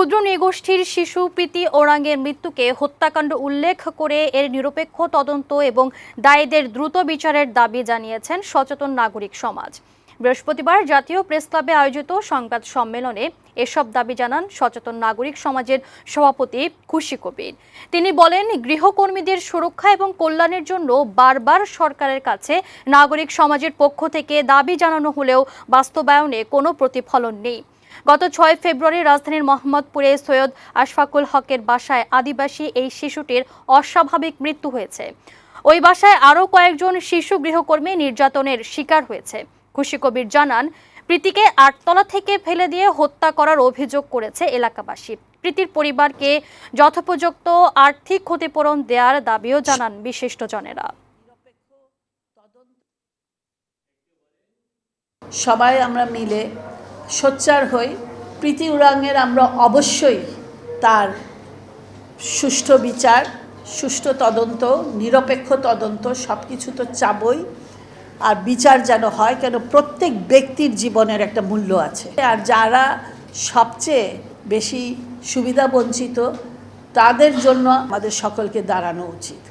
ক্ষুদ্র নৃগোষ্ঠীর শিশু প্রীতি ওরাঙ্গের মৃত্যুকে হত্যাকাণ্ড উল্লেখ করে এর নিরপেক্ষ তদন্ত এবং দায়ীদের দ্রুত বিচারের দাবি জানিয়েছেন সচেতন নাগরিক সমাজ। বৃহস্পতিবার জাতীয় প্রেস ক্লাবে আয়োজিত সংবাদ সম্মেলনে এসব দাবি জানান সচেতন নাগরিক সমাজের সভাপতি খুশি কবির। তিনি বলেন, গৃহকর্মীদের সুরক্ষা এবং কল্যাণের জন্য বারবার সরকারের কাছে নাগরিক সমাজের পক্ষ থেকে দাবি জানানো হলেও বাস্তবায়নে কোনো প্রতিফলন নেই। গত ছয় ফেব্রুয়ারি রাজধানীর মোহাম্মদপুরে সৈয়দ আশফাকুল হকের বাসায় আদিবাসী এই শিশুটির অস্বাভাবিক মৃত্যু হয়েছে। ওই বাসায় আরও কয়েকজন শিশু গৃহকর্মী নির্যাতনের শিকার হয়েছে। খুশি কবির জানান, প্রীতিকে আটতলা থেকে ফেলে দিয়ে হত্যা করার অভিযোগ করেছে এলাকাবাসী। প্রীতির পরিবারকে যথোপযুক্ত আর্থিক ক্ষতিপূরণ দেওয়ার দাবিও জানান বিশিষ্টজনেরা। সবাই আমরা মিলে সোচ্চার হই। প্রীতি উরাংয়ের আমরা অবশ্যই তার সুষ্ঠু বিচার, সুষ্ঠু তদন্ত, নিরপেক্ষ তদন্ত সব কিছু তো চাবই। আর বিচার যেন হয়, কেন প্রত্যেক ব্যক্তির জীবনের একটা মূল্য আছে। আর যারা সবচেয়ে বেশি সুবিধা বঞ্চিত, তাদের জন্য আমাদের সকলকে দাঁড়ানো উচিত।